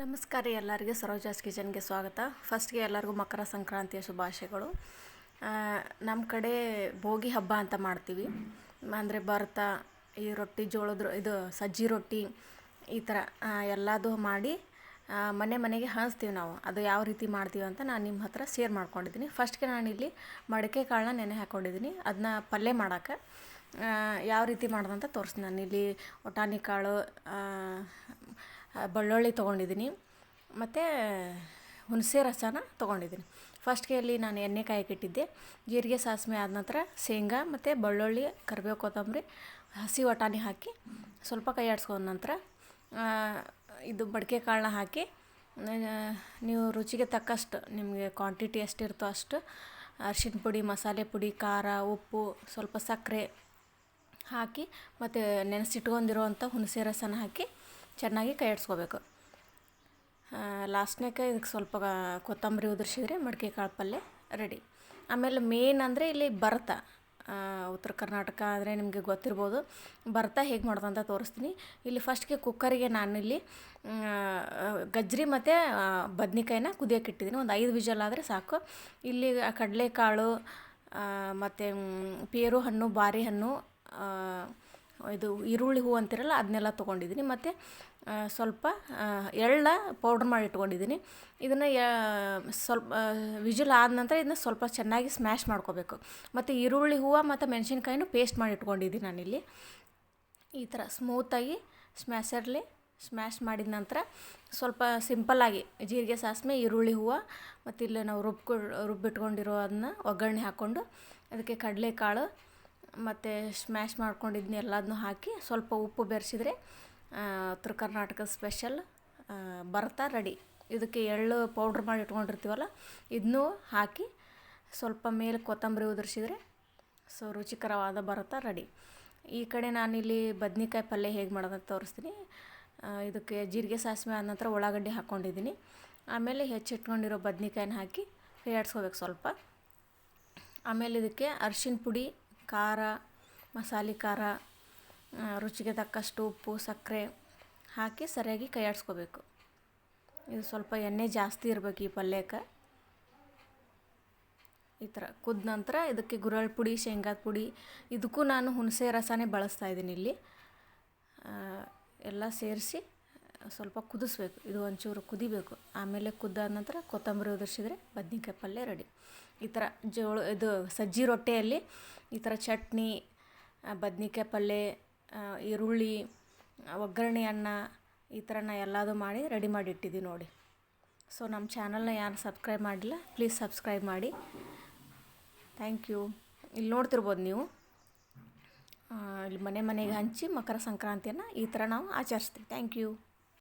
ನಮಸ್ಕಾರ ಎಲ್ಲರಿಗೂ, ಸರೋಜಾಸ್ ಕಿಚನ್ಗೆ ಸ್ವಾಗತ. ಫಸ್ಟ್ಗೆ ಎಲ್ಲರಿಗೂ ಮಕರ ಸಂಕ್ರಾಂತಿಯ ಶುಭಾಶಯಗಳು. ನಮ್ಮ ಕಡೆ ಭೋಗಿ ಹಬ್ಬ ಅಂತ ಮಾಡ್ತೀವಿ. ಅಂದರೆ ಭರ್ತ, ಈ ರೊಟ್ಟಿ ಜೋಳದ ಇದು ಸಜ್ಜಿ ರೊಟ್ಟಿ ಈ ಥರ ಎಲ್ಲದು ಮಾಡಿ ಮನೆ ಮನೆಗೆ ಹಂಚ್ತೀವಿ ನಾವು. ಅದು ಯಾವ ರೀತಿ ಮಾಡ್ತೀವಿ ಅಂತ ನಾನು ನಿಮ್ಮ ಹತ್ರ ಶೇರ್ ಮಾಡ್ಕೊಂಡಿದ್ದೀನಿ. ಫಸ್ಟ್ಗೆ ಇಲ್ಲಿ ಮಡಕೆ ಕಾಳನ್ನ ನೆನೆ ಹಾಕ್ಕೊಂಡಿದ್ದೀನಿ ಅದನ್ನ ಪಲ್ಯ ಮಾಡೋಕ್ಕೆ. ಯಾವ ರೀತಿ ಮಾಡೋದಂತ ತೋರಿಸ್ತೀನಿ ನಾನು ಇಲ್ಲಿ ಒಟಾಣಿ ಕಾಳು ಬೆಳ್ಳುಳ್ಳಿ ತೊಗೊಂಡಿದ್ದೀನಿ. ಮತ್ತು ಹುಣಸೆ ರಸನ ತೊಗೊಂಡಿದ್ದೀನಿ. ಫಸ್ಟ್ಗೆ ಅಲ್ಲಿ ನಾನು ಎಣ್ಣೆ ಕಾಯಕ್ಕಿಟ್ಟಿದ್ದೆ ಜೀರಿಗೆ, ಸಾಸಿವೆ ಆದ ನಂತರ ಶೇಂಗಾ ಮತ್ತು ಬೆಳ್ಳುಳ್ಳಿ, ಕರಿಬೇವು, ಕೊತ್ತಂಬರಿ, ಹಸಿ ವಟಾಣಿ ಹಾಕಿ ಸ್ವಲ್ಪ ಕೈ ಆಡಿಸ್ಕೊಂಡ ನಂತರ ಇದು ಮಡಿಕೆ ಕಾಳನ್ನ ಹಾಕಿ ನೀವು ರುಚಿಗೆ ತಕ್ಕಷ್ಟು ನಿಮಗೆ ಕ್ವಾಂಟಿಟಿ ಎಷ್ಟಿರ್ತೋ ಅಷ್ಟು, ಅರ್ಶಿನ ಪುಡಿ, ಮಸಾಲೆ ಪುಡಿ, ಖಾರ, ಉಪ್ಪು, ಸ್ವಲ್ಪ ಸಕ್ಕರೆ ಹಾಕಿ ಮತ್ತು ನೆನೆಸಿಟ್ಕೊಂಡಿರುವಂಥ ಹುಣಸೆ ರಸನ ಹಾಕಿ ಚೆನ್ನಾಗಿ ಕೈ ಆಡಿಸ್ಕೋಬೇಕು ಲಾಸ್ಟ್ನೇಕ ಇದಕ್ಕೆ ಸ್ವಲ್ಪ ಕೊತ್ತಂಬರಿ ಉದುರಿಸಿದ್ರೆ ಮಡಿಕೆ ಕಾಳು ಪಲ್ಯ ರೆಡಿ ಆಮೇಲೆ ಮೇನ್ ಅಂದರೆ ಇಲ್ಲಿ ಭರ್ತ. ಉತ್ತರ ಕರ್ನಾಟಕ ಅಂದರೆ ನಿಮಗೆ ಗೊತ್ತಿರ್ಬೋದು. ಭರ್ತ ಹೇಗೆ ಮಾಡೋದಂತ ತೋರಿಸ್ತೀನಿ. ಇಲ್ಲಿ ಫಸ್ಟ್ಗೆ ಕುಕ್ಕರಿಗೆ ನಾನು ಇಲ್ಲಿ ಗಜ್ಜರಿ ಮತ್ತು ಬದ್ನಿಕಾಯಿನ ಕುದಿಯೋಕೆ ಇಟ್ಟಿದ್ದೀನಿ. ಒಂದು ಐದು ವಿಜಲ್ ಆದರೆ ಸಾಕು. ಇಲ್ಲಿ ಕಡಲೆಕಾಳು ಮತ್ತು ಪೇರು ಹಣ್ಣು, ಬಾರಿ ಹಣ್ಣು ಇದು ಈರುಳ್ಳಿ ಹೂವು ಅಂತಿರಲ್ಲ, ಅದನ್ನೆಲ್ಲ ತೊಗೊಂಡಿದ್ದೀನಿ. ಮತ್ತು ಸ್ವಲ್ಪ ಎಳ್ಳ ಪೌಡ್ರ್ ಮಾಡಿ ಇಟ್ಕೊಂಡಿದ್ದೀನಿ. ಇದನ್ನು ಸ್ವಲ್ಪ ವಿಜಿಲ್ ಆದ ನಂತರ ಇದನ್ನ ಸ್ವಲ್ಪ ಚೆನ್ನಾಗಿ ಸ್ಮ್ಯಾಶ್ ಮಾಡ್ಕೋಬೇಕು. ಮತ್ತು ಈರುಳ್ಳಿ ಹೂವು ಮತ್ತು ಮೆಣಸಿನ್ಕಾಯಿನೂ ಪೇಸ್ಟ್ ಮಾಡಿ ಇಟ್ಕೊಂಡಿದ್ದೀನಿ ನಾನಿಲ್ಲಿ. ಈ ಥರ ಸ್ಮೂತಾಗಿ ಸ್ಮ್ಯಾಶರ್ಲಿ ಸ್ಮ್ಯಾಶ್ ಮಾಡಿದ ನಂತರ ಸ್ವಲ್ಪ ಸಿಂಪಲ್ಲಾಗಿ ಜೀರಿಗೆ ಸಾಸಿವೆ, ಈರುಳ್ಳಿ ಹೂವು ಮತ್ತು ಇಲ್ಲಿ ನಾವು ರುಬ್ಬಿಟ್ಕೊಂಡಿರೋ ಅದನ್ನ ಒಗ್ಗರಣೆ ಹಾಕ್ಕೊಂಡು, ಅದಕ್ಕೆ ಕಡಲೆಕಾಳು ಮತ್ತು ಸ್ಮ್ಯಾಶ್ ಮಾಡ್ಕೊಂಡಿದ್ನ ಎಲ್ಲದನ್ನೂ ಹಾಕಿ ಸ್ವಲ್ಪ ಉಪ್ಪು ಬೆರೆಸಿದ್ರೆ ಉತ್ತರ ಕರ್ನಾಟಕ ಸ್ಪೆಷಲ್ ಬರ್ತಾ ರೆಡಿ ಇದಕ್ಕೆ ಎಳ್ಳು ಪೌಡ್ರ್ ಮಾಡಿ ಇಟ್ಕೊಂಡಿರ್ತೀವಲ್ಲ ಇದನ್ನೂ ಹಾಕಿ ಸ್ವಲ್ಪ ಮೇಲೆ ಕೊತ್ತಂಬರಿ ಉದುರಿಸಿದ್ರೆ ಸೊ ರುಚಿಕರವಾದ ಬರ್ತಾ ರೆಡಿ ಈ ಕಡೆ ನಾನಿಲ್ಲಿ ಬದ್ನಿಕಾಯಿ ಪಲ್ಯ ಹೇಗೆ ಮಾಡೋದಂತ ತೋರಿಸ್ತೀನಿ. ಇದಕ್ಕೆ ಜೀರಿಗೆ ಸಾಸಿವೆ ಆದ ನಂತರ ಉಳ್ಳಾಗಡ್ಡಿ ಹಾಕ್ಕೊಂಡಿದ್ದೀನಿ ಆಮೇಲೆ ಹೆಚ್ಚಿಟ್ಕೊಂಡಿರೋ ಬದ್ನಿಕಾಯಿನ ಹಾಕಿ ಕೈ ಆಡಿಸ್ಕೋಬೇಕು ಸ್ವಲ್ಪ. ಆಮೇಲೆ ಇದಕ್ಕೆ ಅರ್ಶಿನ ಪುಡಿ ಖಾರ, ಮಸಾಲೆ ಖಾರ ರುಚಿಗೆ ತಕ್ಕಷ್ಟು ಉಪ್ಪು, ಸಕ್ಕರೆ ಹಾಕಿ ಸರಿಯಾಗಿ ಕೈ ಆಡಿಸ್ಕೋಬೇಕು ಇದು ಸ್ವಲ್ಪ ಎಣ್ಣೆ ಜಾಸ್ತಿ ಇರಬೇಕು ಈ ಪಲ್ಯಕ್ಕೆ. ಈ ಥರ ಕುದ ನಂತರ ಇದಕ್ಕೆ ಗುರಳ್ ಪುಡಿ, ಶೇಂಗಾದ ಪುಡಿ, ಇದಕ್ಕೂ ನಾನು ಹುಣಸೆ ರಸನೇ ಬಳಸ್ತಾ ಇದ್ದೀನಿ ಇಲ್ಲಿ. ಎಲ್ಲ ಸೇರಿಸಿ ಸ್ವಲ್ಪ ಕುದಿಸ್ಬೇಕು, ಇದು ಒಂಚೂರು ಕುದಿಬೇಕು. ಆಮೇಲೆ ಕುದ್ದಾದ ನಂತರ ಕೊತ್ತಂಬರಿ ಉದುರಿಸಿದ್ರೆ ಬದ್ನಿಕಾಯಿ ಪಲ್ಯ ರೆಡಿ. ಈ ಥರ ಜೋಳ, ಇದು ಸಜ್ಜಿ ರೊಟ್ಟಿಯಲ್ಲಿ ಈ ಥರ ಚಟ್ನಿ ಬದ್ನಿಕಾಯಿ ಪಲ್ಯ ಈರುಳ್ಳಿ ಒಗ್ಗರಣೆ ಅನ್ನ ಈ ಥರ ನಾ ಎಲ್ಲದೂ ಮಾಡಿ ರೆಡಿ ಮಾಡಿ ಇಟ್ಟಿದ್ದೀನಿ ನೋಡಿ. ಸೊ ನಮ್ಮ ಚಾನಲ್ನ ಯಾರು ಸಬ್ಸ್ಕ್ರೈಬ್ ಮಾಡಿಲ್ಲ ಪ್ಲೀಸ್ ಸಬ್ಸ್ಕ್ರೈಬ್ ಮಾಡಿ. ಥ್ಯಾಂಕ್ ಯು ಇಲ್ಲಿ ನೋಡ್ತಿರ್ಬೋದು ನೀವು. ಇಲ್ಲಿ ಮನೆ ಮನೆಗೆ ಹಂಚಿ ಮಕರ ಸಂಕ್ರಾಂತಿಯನ್ನು ಈ ಥರ ನಾವು ಆಚರಿಸ್ತೀವಿ. Thank you